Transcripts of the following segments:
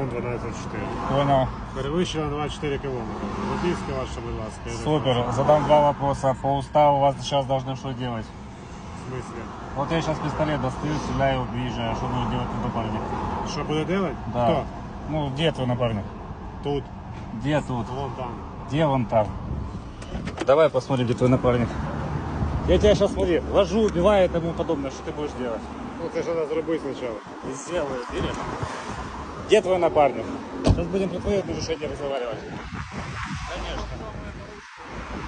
пункт 12.4. Понял. Перевищено 24 кілометри. Водійське ваше, будь ласка. Супер. Задам два вопроса. По уставу вас сейчас должны что делать? В смысле? Вот я сейчас пистолет достаю, стреляю, выезжаю. Что будет делать твой напарник? Що буде делать? Да. Хто? Ну, где твой напарник? Тут. Где тут? Вон там. Где вон там? Давай посмотрим, где твой напарник. Я тебя сейчас, смотри, ложу, убиваю и тому подобное. Что ты будешь делать? Ну це ж треба зробити спочатку. И сделаю, берешь. Где твой напарник? Сейчас будем при твоем разрешении разговаривать. Конечно.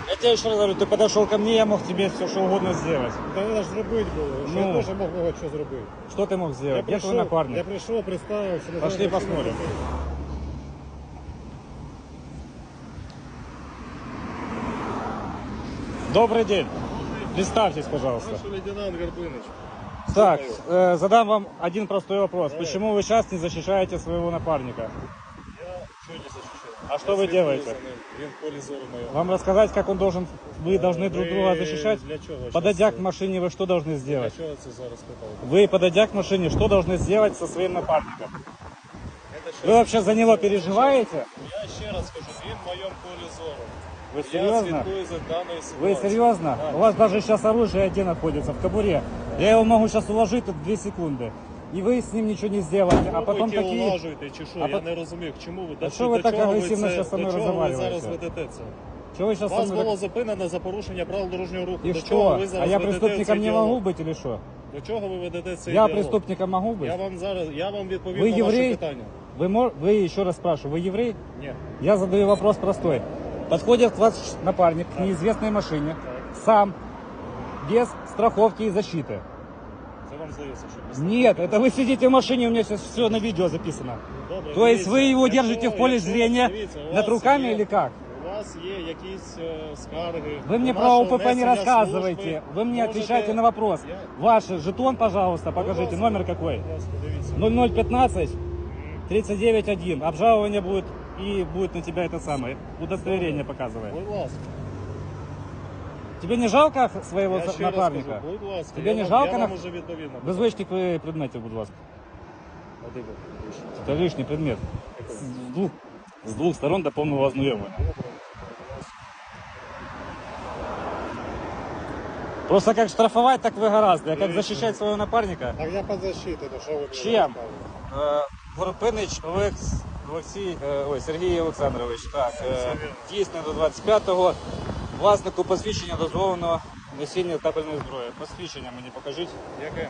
Я тебе еще раз говорю, ты подошел ко мне, я мог тебе все что угодно сделать. Та треба ж зробити було. Що Ну. я теж мог багато що зробити. Что ты мог сделать? Я Где твой напарник? я прийшов, представився. назвав Пошли причину посмотрим. Добрый день. Представьтесь, пожалуйста. Старший лейтенант Горбыныч. Так, э, задам вам один простой вопрос. Почему вы сейчас не защищаете своего напарника? Я чого не защищаю? А что вы делаете? Він в полі зору моєго. Вам рассказать, как он должен, вы должны друг друга защищать? Для чого? Подойдя щас к це- машине, вы что должны Для сделать? чого це зараз питали? Вы, подойдя к машине, что должны сделать со своим напарником? Це ще- Вы вообще за него переживаете? Я ще раз кажу, він в моєму полі зору. Вы Я серьезно? слідкую за даною Вы ситуацією. серьезно? У вас даже сейчас оружие где находится? В кобуре. Я его могу сейчас уложить тут 2 секунды. И вы с ним ничего не сделаете. А Чому потом ви такие... улажуєте чи що? А я пот- не розумію, чому ви А до, що ви до так чого агресивно це- щас со мною до чого ви розмовляєте? зараз ведете це? Что вы сейчас Вас со мной... було зупинено за порушення правил дорожнього руху. И до что? чого ви А зараз я ведете преступником цей не діалог? могу быть или что? До чого ви ведете цей Я діалог? преступником могу быть? Я вам зараз, я вам відповім Вы на еврей? ваше питання. Вы, мор- вы еще раз спрашиваю, вы еврей? Ні. Я задаю вопрос простой. Подходит к вас напарник к неизвестной машине, сам, без страховки и защиты. Це вам здається, що без Нет, это вы сидите в машине, у меня сейчас все на видео записано. Добре, То есть дивіться, вы его якщо- держите в поле якщо- зрения дивіться, у над вас руками є- или как? У вас є якісь е, скарги. Вы мне до про нашого ОПП не несення рассказывайте. служби. Вы мне Можете- отвечайте на вопрос. Я- Ваш жетон, пожалуйста, Будь покажите. ласка, Номер какой? будь ласка, дивіться. 0015 391. Обжалование будет и будет на тебя это самое. Удостоверение показывает. Будь ласка. Тебе не жалко своего Я ще раз напарника? будь ласка. Тебе я не вам- жалко Я на- вам уже відповів на Беззвичних ви предметів, будь ласка. А де. Це лишній предмет. З двох, з двох сторон до повного ознайомлення. Просто как штрафовать, так вы гораздо. А как защищать своего напарника? Так я під защитою, то що ви мені Чим? розказуєте? Е, Горпинич Олекс, Олексій, е, ой, Сергій Олександрович. Так, е, дійсно до 25-го. Власнику посвідчення дозволено носіння табельної зброї. Посвідчення мені покажіть. Яке?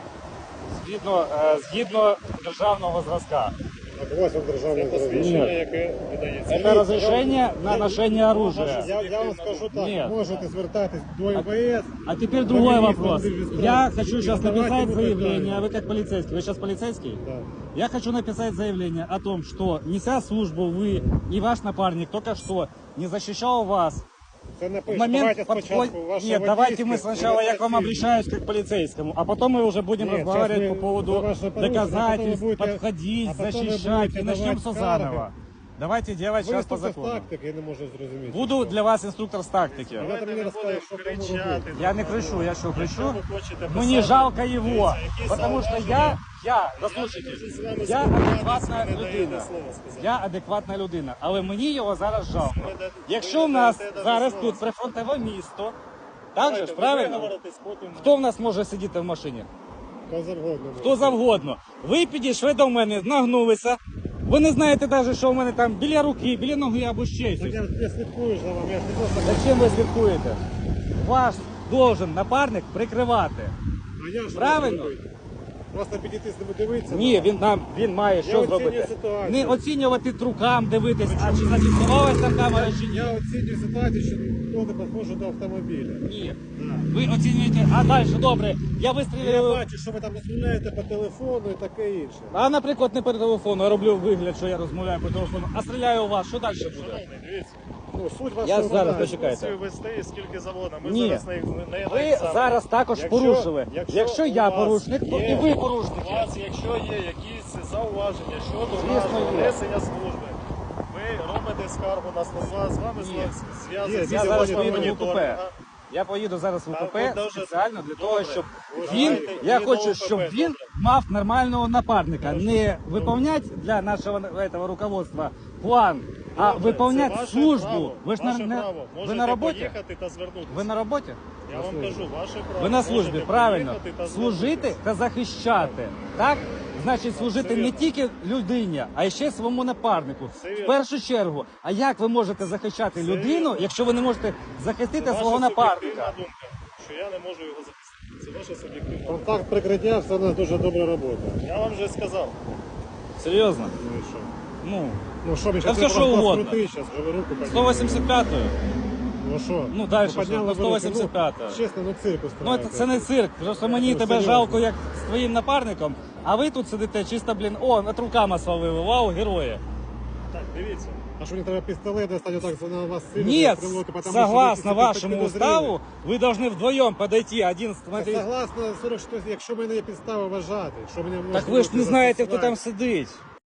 Згідно, е, згідно державного зразка. Так ось вам державний Це зробив. посвідчення, Ні. яке видається. Это разрешение на ношение оружия. Я, я вам скажу так, Ні. можете звертатись до МВС. А теперь другой Повелись вопрос. вам без Я прав. хочу сейчас Задавайте написать ему заявление. А питання. вы как полицейский? Вы сейчас полицейский? Да. Я хочу написать заявление о том, что неся службу вы и ваш напарник только что не защищал вас. Це В напишу. момент Давайте подход- спочатку ваше Нет, давайте мы водійське, сначала, я к вам і обращаюсь как к полицейскому, а потом мы уже будем Нет, разговаривать сейчас по мы поводу за ваше поручение, а доказательств, потом вы будете- подходить, а потом вы защищать будете и начнем давать все скарги. заново. Давайте делать сейчас по з закону. тактики, я не можу зрозуміти. Буду для вас инструктор с тактики. Давайте мені розкажете, що кому робити. Я не кричу, я что, кричу? ви хочете Мне писати, жалко его, дивіться, які потому что зауваження. я, я, дослушайте, Я з вами я спілкуватися, адекватна ви не даєте людина. слова сказати. Я адекватна людина, але мені його зараз жалко. Ви не- Якщо ви в не нас даєте зараз слова тут прифронтове місто, так же ж, правильно? Хто в нас може сидіти в машині? Хто завгодно. Хто завгодно. Ви підійшли до мене, нагнулися. Ви не знаєте навіть, що в мене там біля руки, біля ноги або ще щось. я, я слідкую за вами, я ж не просто... Зачем ви слідкуєте? Ваш должен напарник прикривати. А я ж Правильно. можу робити? Просто підійти з ними дивитися? Ні, він нам він має що оцінюю зробити. ситуацію. Не оцінювати рукам, дивитись, а чи зафіксувалась там камера чи ні. Я оцінюю ситуацію, що не підходжу до автомобіля. Ні. Да. Ви оцінюєте, а далі добре. Я Я бачу, що ви там розмовляєте по телефону і таке інше. А наприклад, не по телефону, а роблю вигляд, що я розмовляю по телефону, а стріляю у вас. Що далі буде? Шановний, дивіться, Ну, суть вашого Я зараз питання. почекайте. Дискусію вести і скільки завгодно. Ми Ні. зараз не, не на Ви зараз також Якщо- порушили. якщо Якщо у я вас порушник, то є- і ви У вас, якщо є якісь зауваження щодо Звісно, нашого є. несення служби, ви робите скаргу на слова, з вами Ні. Зв'язується Я зараз поїду в УКП. Я поїду зараз в ви дуже- спеціально для того, добре. щоб Ви він, знаєте, я хочу, щоб він добре. мав нормального напарника, не виповнять для нашого этого руководства план, а Добре, виповнять ваше службу. право, Ви ж на, ваше не- право. ви Можете на роботі? поїхати та звернутися. Ви на роботі? Я вам кажу, ваше право. Ви на службі, Можете правильно. поїхати та Служити звернутися. та захищати. Так? Значить, служити не тільки людині, а ще своєму напарнику. В першу чергу. А як ви можете захищати людину, якщо ви не можете Це захистити ваша свого суб'єктивна напарника? думка, що я не можу його захистити. Це ваша суб'єктивна думка. Контакт прикриття все у нас дуже добре робота. Я вам вже сказав. Серйозно? Ну і що? Ну, Ну що, Та все, що угодно. Крути, зараз, ви руку підняли. 185-ю. Ну що? Ну, далі Ви що? підняли Ну, ви руки. 185-та. Ну, Чесно, ну цирк Ну, устраиваєте. це, це не цирк. Просто мені Ну, тебе серйозно. жалко, як з твоїм напарником, а ви тут сидите чисто, блін, о, над руками свалили, вау, герої. Так, дивіться. А що мені треба пістолет достати отак на вас сильно? Нет, стрелок, потому что согласно вы какие-то вашему подозрения. уставу, вы должны вдвоем подойти, один Та смотреть. Согласно 46, якщо в мене є підстава вважати, що мене Так можна ви ж не бути знаєте, хто застосувати. там сидить.